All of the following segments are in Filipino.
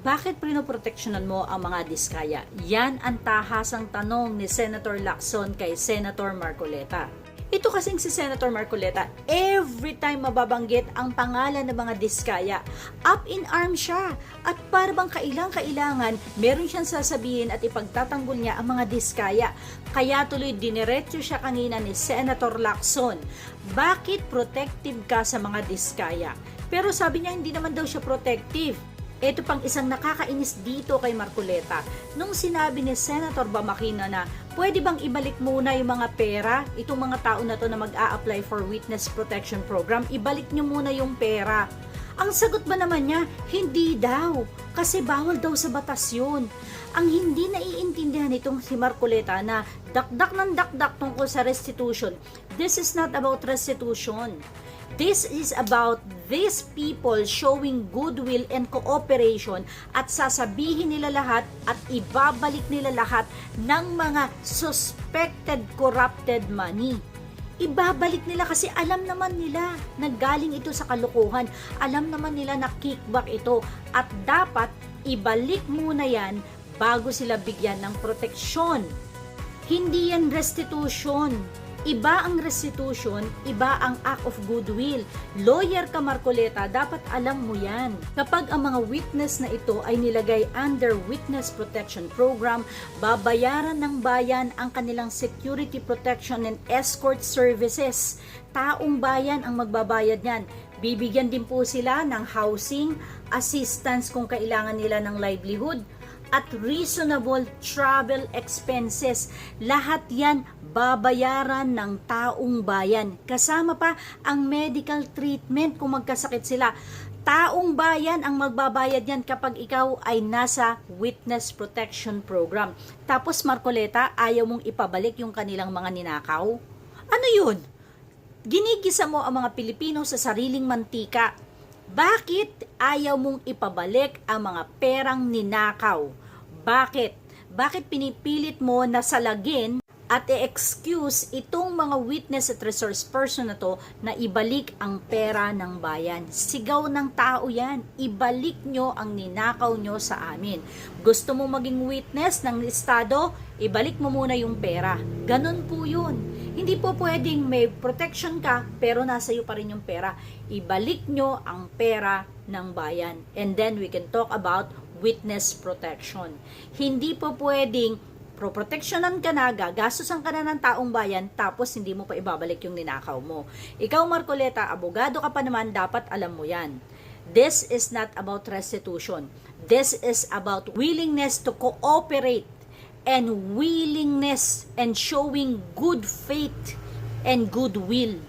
Bakit pinoproteksyonan mo ang mga diskaya? Yan ang tahasang tanong ni Senator Lacson kay Senator Marcoleta. Ito kasing si Senator Marcoleta, every time mababanggit ang pangalan ng mga diskaya, up in arms siya. At para bang kailang-kailangan, meron siyang sasabihin at ipagtatanggol niya ang mga diskaya. Kaya tuloy diniretso siya kanina ni Senator Lacson. Bakit protective ka sa mga diskaya? Pero sabi niya hindi naman daw siya protective. Ito pang isang nakakainis dito kay Marcoleta. Nung sinabi ni Senator Bamakina na pwede bang ibalik muna yung mga pera, itong mga tao na to na mag apply for Witness Protection Program, ibalik nyo muna yung pera. Ang sagot ba naman niya, hindi daw. Kasi bawal daw sa batas yun. Ang hindi naiintindihan nitong si Marcoleta na dakdak ng dakdak tungkol sa restitution, this is not about restitution. This is about these people showing goodwill and cooperation at sasabihin nila lahat at ibabalik nila lahat ng mga suspected corrupted money. Ibabalik nila kasi alam naman nila na galing ito sa kalukuhan. Alam naman nila na kickback ito at dapat ibalik muna yan bago sila bigyan ng proteksyon. Hindi yan restitution. Iba ang restitution, iba ang act of goodwill. Lawyer ka Marcoleta, dapat alam mo yan. Kapag ang mga witness na ito ay nilagay under Witness Protection Program, babayaran ng bayan ang kanilang security protection and escort services. Taong bayan ang magbabayad niyan. Bibigyan din po sila ng housing, assistance kung kailangan nila ng livelihood, at reasonable travel expenses. Lahat yan babayaran ng taong bayan. Kasama pa ang medical treatment kung magkasakit sila. Taong bayan ang magbabayad yan kapag ikaw ay nasa Witness Protection Program. Tapos Marcoleta, ayaw mong ipabalik yung kanilang mga ninakaw? Ano yun? Ginigisa mo ang mga Pilipino sa sariling mantika. Bakit ayaw mong ipabalik ang mga perang ninakaw? Bakit? Bakit pinipilit mo na salagin at i-excuse itong mga witness at resource person na to na ibalik ang pera ng bayan. Sigaw ng tao yan. Ibalik nyo ang ninakaw nyo sa amin. Gusto mo maging witness ng Estado? Ibalik mo muna yung pera. Ganon po yun. Hindi po pwedeng may protection ka pero nasa iyo pa rin yung pera. Ibalik nyo ang pera ng bayan. And then we can talk about witness protection. Hindi po pwedeng pro-protectionan ka na, gagastusan ka na ng taong bayan, tapos hindi mo pa ibabalik yung ninakaw mo. Ikaw, Marcoleta, abogado ka pa naman, dapat alam mo yan. This is not about restitution. This is about willingness to cooperate and willingness and showing good faith and goodwill.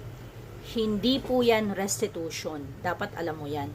Hindi po yan restitution. Dapat alam mo yan.